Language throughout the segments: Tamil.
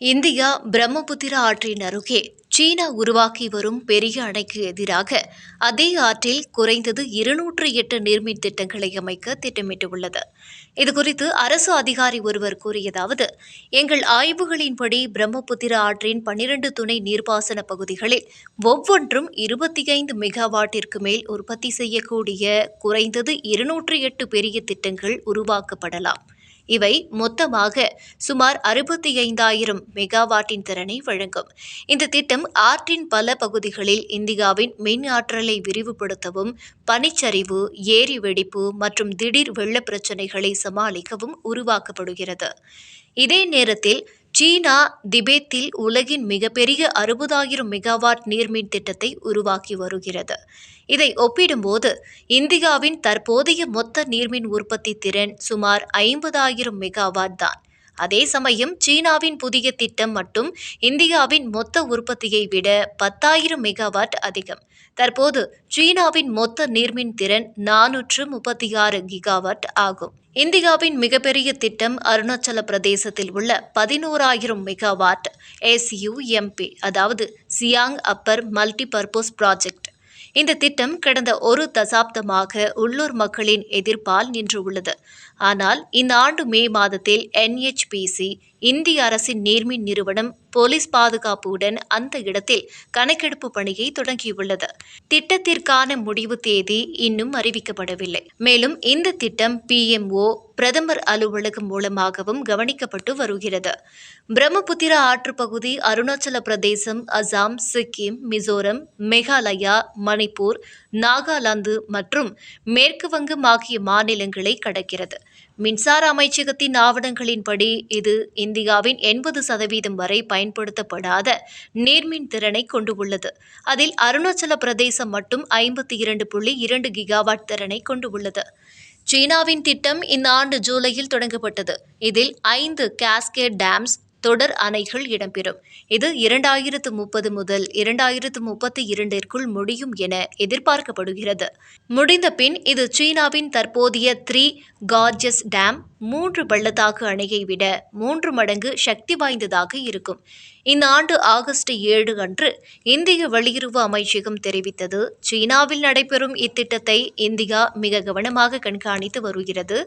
இந்தியா பிரம்மபுத்திரா ஆற்றின் அருகே சீனா உருவாக்கி வரும் பெரிய அணைக்கு எதிராக அதே ஆற்றில் குறைந்தது இருநூற்று எட்டு நீர்மின் திட்டங்களை அமைக்க திட்டமிட்டுள்ளது. இதுகுறித்து அரசு அதிகாரி ஒருவர் கூறியதாவது எங்கள் ஆய்வுகளின்படி பிரம்மபுத்திரா ஆற்றின் பன்னிரண்டு துணை நீர்ப்பாசன பகுதிகளில் ஒவ்வொன்றும் இருபத்தி ஐந்து மெகாவாட்டிற்கு மேல் உற்பத்தி செய்யக்கூடிய குறைந்தது இருநூற்று எட்டு பெரிய திட்டங்கள் உருவாக்கப்படலாம். இவை மொத்தமாக சுமார் அறுபத்தி ஐந்தாயிரம் மெகாவாட்டின் திறனை வழங்கும். இந்த திட்டம் ஆற்றின் பல பகுதிகளில் இந்தியாவின் மின் ஆற்றலை விரிவுபடுத்தவும் பனிச்சரிவு ஏரி வெடிப்பு மற்றும் திடீர் வெள்ள பிரச்சினைகளை சமாளிக்கவும் உருவாக்கப்படுகிறது. இதே நேரத்தில் சீனா திபெத்தில் உலகின் மிகப்பெரிய அறுபதாயிரம் மெகாவாட் நீர்மின் திட்டத்தை உருவாக்கி வருகிறது. இதை ஒப்பிடும்போது இந்தியாவின் தற்போதைய மொத்த நீர்மின் உற்பத்தி திறன் சுமார் ஐம்பதாயிரம் மெகாவாட் தான். அதே சமயம் சீனாவின் புதிய திட்டம் மட்டும் இந்தியாவின் மொத்த உற்பத்தியை விட பத்தாயிரம் மெகாவாட் அதிகம். தற்போது சீனாவின் மொத்த நீர்மின் திறன் நானூற்று முப்பத்தி ஆறு கிகாவாட் ஆகும். இந்தியாவின் மிகப்பெரிய திட்டம் அருணாச்சல பிரதேசத்தில் உள்ள பதினோராயிரம் மெகாவாட் எஸ்யூஎம்பி அதாவது சியாங் அப்பர் மல்டிபர்பஸ் ப்ராஜெக்ட் இந்த திட்டம் கடந்த ஒரு தசாப்தமாக உள்ளூர் மக்களின் எதிர்ப்பால் நின்று உள்ளது ஆனால் இந்த ஆண்டு மே மாதத்தில் என்ஹெச்பிசி இந்திய அரசின் நீர்மின் நிறுவனம் போலீஸ் பாதுகாப்புடன் அந்த இடத்தில் கணக்கெடுப்பு பணியை தொடங்கியுள்ளது. திட்டத்திற்கான முடிவு தேதி இன்னும் அறிவிக்கப்படவில்லை. மேலும் இந்த திட்டம் பிஎம்ஓ பிரதமர் அலுவலகம் மூலமாகவும் கவனிக்கப்பட்டு வருகிறது. பிரம்மபுத்திரா ஆற்றுப்பகுதி அருணாச்சல பிரதேசம் அசாம் சிக்கிம் மிசோரம் மேகாலயா மணிப்பூர் நாகாலாந்து மற்றும் மேற்கு வங்கம் ஆகிய மாநிலங்களை கடக்கிறது. மின்சார அமைச்சகத்தின் ஆவணங்களின்படி இது இந்தியாவின் எண்பது சதவீதம் வரை பயன்படுத்தப்படாத நீர்மின் திறனை கொண்டுள்ளது. அதில் அருணாச்சல பிரதேசம் மட்டும் ஐம்பத்தி இரண்டு புள்ளி இரண்டு கிகாவாட் திறனை கொண்டுள்ளது. சீனாவின் திட்டம் இந்த ஆண்டு ஜூலையில் தொடங்கப்பட்டது. இதில் ஐந்து கேஸ்கேட் டேம்ஸ் தொடர் அணைகள் இடம்பெறும். இது இரண்டாயிரத்து முப்பது முதல் இரண்டாயிரத்து முப்பத்தி இரண்டிற்குள் முடியும் என எதிர்பார்க்கப்படுகிறது. முடிந்த பின் இது சீனாவின் தற்போதைய த்ரீ கார்ஜஸ் டேம் மூன்று பள்ளத்தாக்கு அணையை விட மூன்று மடங்கு சக்தி வாய்ந்ததாக இருக்கும். இந்த ஆண்டு ஆகஸ்ட் ஏழு அன்று இந்திய வெளியுறவு அமைச்சகம் தெரிவித்தது சீனாவில் நடைபெறும் இத்திட்டத்தை இந்தியா மிக கவனமாக கண்காணித்து வருகிறது.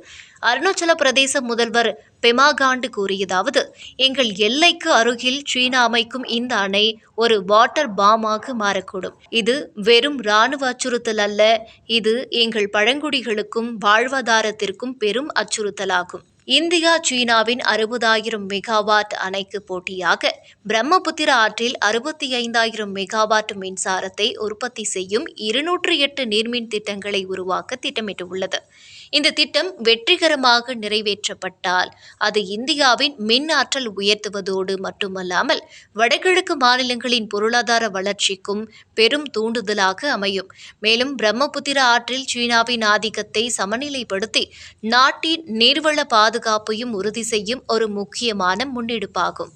அருணாச்சல பிரதேச முதல்வர் பெமாகாண்டு கூறியதாவது எங்கள் எல்லைக்கு அருகில் சீனா அமைக்கும் இந்த அணை ஒரு வாட்டர் பாமாக மாறக்கூடும். இது வெறும் இராணுவ அச்சுறுத்தல் அல்ல இது எங்கள் பழங்குடிகளுக்கும் வாழ்வாதாரத்திற்கும் பெரும் அச்சுறுத்தலாகும் Kalkın. இந்தியா சீனாவின் அறுபதாயிரம் மெகாவாட் அணைக்கு போட்டியாக பிரம்மபுத்திரா ஆற்றில் அறுபத்தி ஐந்தாயிரம் மெகாவாட் மின்சாரத்தை உற்பத்தி செய்யும் இருநூற்று எட்டு நீர்மின் திட்டங்களை உருவாக்க திட்டமிட்டுள்ளது. இந்த திட்டம் வெற்றிகரமாக நிறைவேற்றப்பட்டால் அது இந்தியாவின் மின் ஆற்றல் உயர்த்துவதோடு மட்டுமல்லாமல் வடகிழக்கு மாநிலங்களின் பொருளாதார வளர்ச்சிக்கும் பெரும் தூண்டுதலாக அமையும். மேலும் பிரம்மபுத்திரா ஆற்றில் சீனாவின் ஆதிக்கத்தை சமநிலைப்படுத்தி நாட்டின் நீர்வள பாதுகாப்பையும் உறுதி செய்யும் ஒரு முக்கியமான முன்னெடுப்பாகும்.